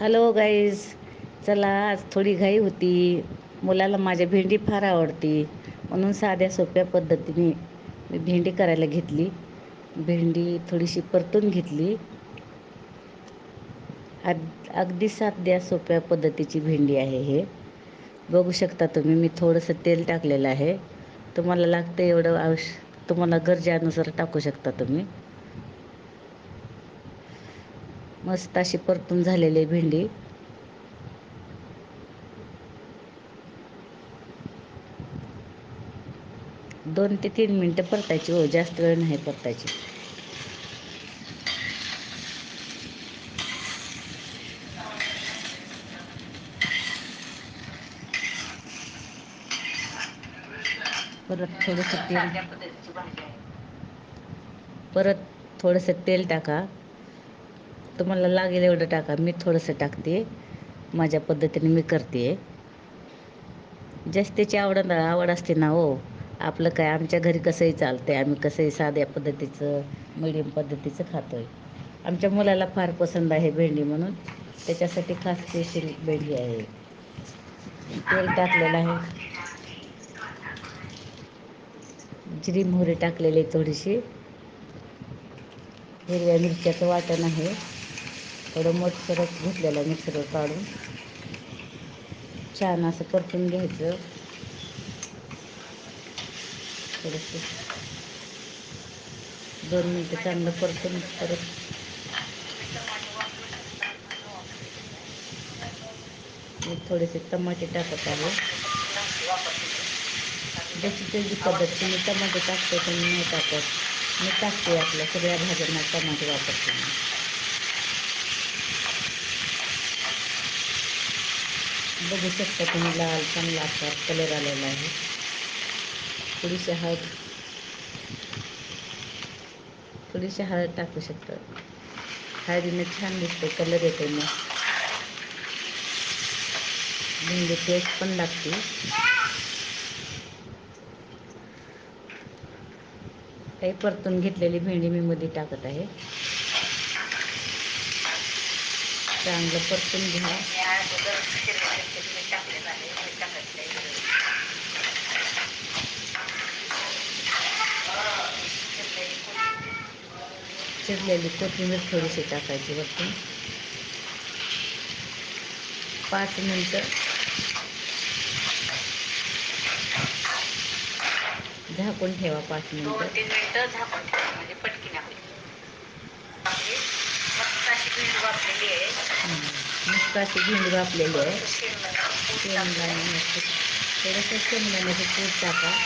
Hello guys चला आज थोडी घाई होती. मुलाला माझ्या भेंडी फार आवडती. म्हणून साध्या सोप्या पद्धतीने मी भेंडी करायला घेतली. भेंडी थोडीशी परतून घेतली. अगदी साध्या सोप्या पद्धतीची भेंडी आहे हे. बघू शकता तुम्ही मी थोडंसं तेल टाकलेलं आहे. तुम्हाला लागतं एवढं आवश्य तुम्हाला गरजेनुसार टाकू शकता तुम्ही. मस्त अशी परतून झालेली भेंडी. दोन ते तीन मिनटं परतायची हो जास्त वेळ नाही परतायची. परत थोडंसं तेल परत थोडंसं तेल टाका. तुम्हाला लागेल एवढं टाका. मी थोडंसं टाकते. माझ्या पद्धतीने मी करते. जास्तीची आवड आवड असते ना हो. आपलं काय आमच्या घरी कसंही चालतं आहे आम्ही कसंही साध्या पद्धतीचं मिडियम पद्धतीचं खातो आहे आमच्या मुलाला फार पसंत आहे भेंडी म्हणून. त्याच्यासाठी खास स्पेशल भेंडी आहे. तेल टाकलेलं आहे. जिरी मोहरी टाकलेली थोडीशी. हिरव्या मिरच्याचं वाटण आहे. थोडं मोठसरच घेतलेला मिक्सरवर काढून. छान असं परतून घ्यायचं. थोडंसं. दोन मिनटं चांगलं परतून परत. मी थोडेसे टमाटे टाकत आले जशी त्याची पद्धत तुम्ही टमाटे टाकते तुम्ही नाही टाकत. मी टाकते आपल्या सगळ्या भाज्यांना टमाटे वापरते बघू शकता तुम्ही लाल चांगला असा कलर आलेला आहे. थोडीशी हळद. थोडीशी हळद टाकू शकता. हळदीने छान दिसतो कलर येतो मग. भेंडी टेस्ट पण लागते. काही परतून घेतलेली भेंडी मी मध्ये टाकत आहे. चांगलं परतून घ्या. चिरलेली कोथिंबीर थोडीशी टाकायची वरतून. पाच मिनटं. झाकून ठेवा पाच मिनटं तीन मिनिटं झाकून ठेवा म्हणजे पटकी नाही मस्त अशी भेंडी वापरलेली आहे मस्त असे झेंडू वापलेली आहे. शेंगदाणे मस्त. थोडंसं शेंगदाण्याचं कूट टाका.